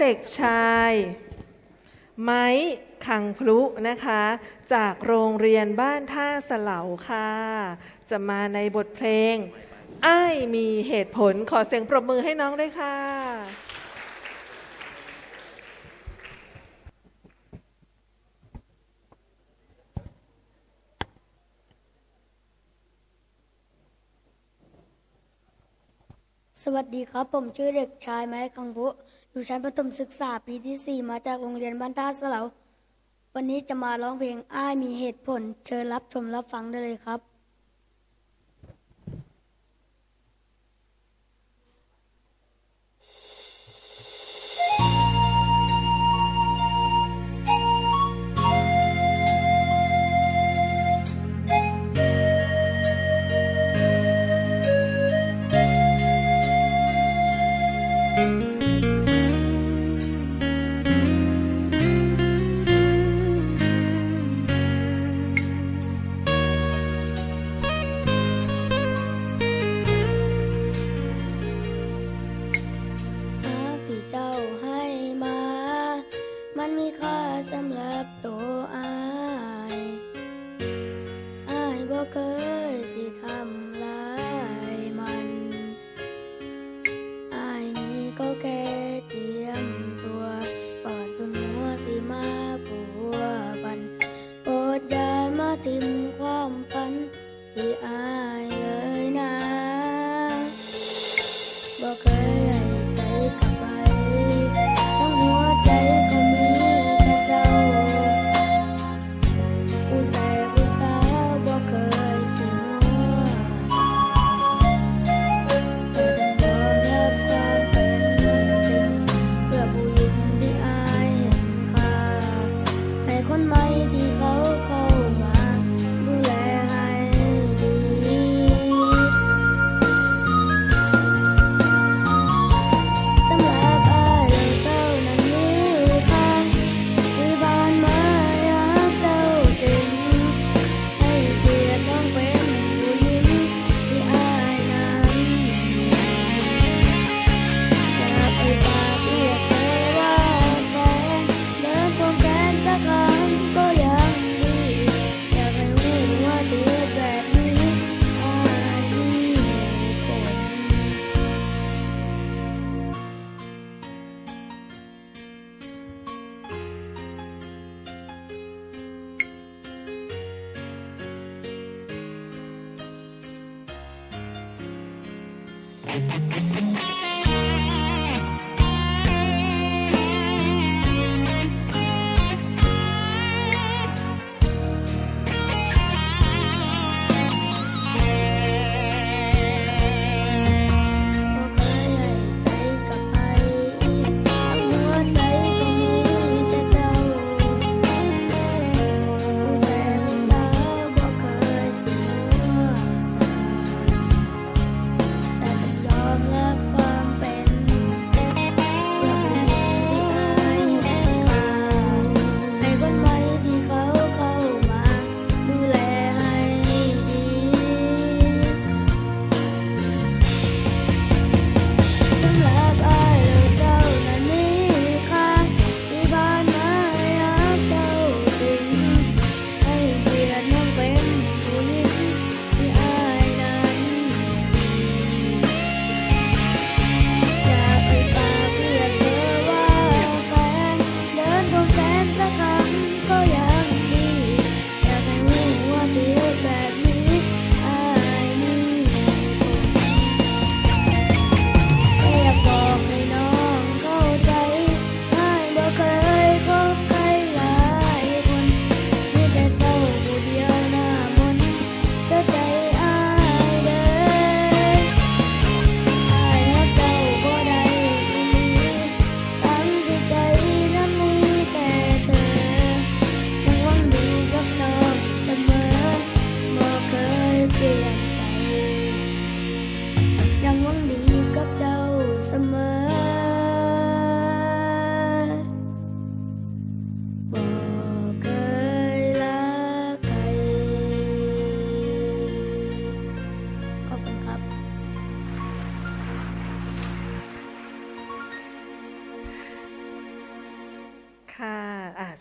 เด็กชาย ไม้ขังพลุนะคะ จากโรงเรียนบ้านท่าเสลาค่ะ จะมาในบทเพลง อ้ายมีเหตุผลขอเสียงปรบมือให้น้องด้วยค่ะ สวัสดีครับ ผมชื่อเด็กชายไม้คังพุอยู่ชั้นประถมศึกษาปีที่ 4 มาจากโรงเรียนบ้านท่าเสลาวันนี้จะมาร้องเพลงอ้ายมีเหตุผล เชิญรับชมรับฟังได้เลยครับ ค่าสำหรับตัวอายอายบ่เคยสิทำร้ายมันอายนี่ก็แค่เตรียมตัวก่อนตุนหัวสิมาผัวบันโปรดอย่ามาทิมความฝันที่อาย ก็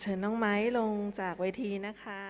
เชิญน้องไม้ลงจากเวทีนะคะ